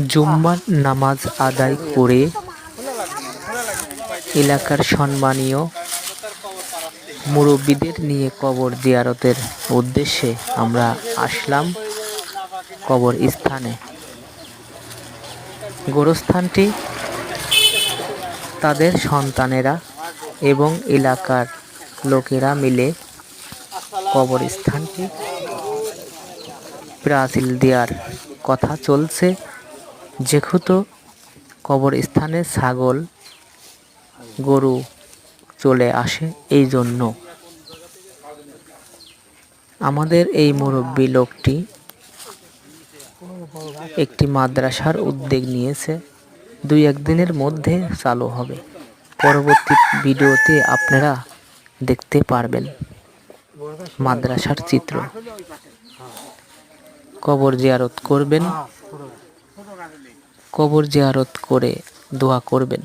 জুম্মার নামাজ আদায় করে এলাকার সম্মানীয় মুরব্বীদের নিয়ে কবর জিয়ারতের উদ্দেশ্যে আমরা আসলাম কবর স্থানে। গোরস্থানটি তাদের সন্তানেরা এবং এলাকার লোকেরা মিলে কবরস্থানটি প্রাচীল দেওয়ার কথা চলছে। যেহেতু কবরস্থানে ছাগল, গরু চলে আসে এই জন্য। আমাদের এই মুরব্বী লোকটি একটি মাদ্রাসার উদ্যোগ নিয়েছে। দুই একদিনের মধ্যে চালু হবে। পরবর্তী ভিডিওতে আপনারা দেখতে পারবেন মাদ্রাসার চিত্র। কবর জিয়ারত করবেন। কবর জিয়ারত করে দোয়া করবেন।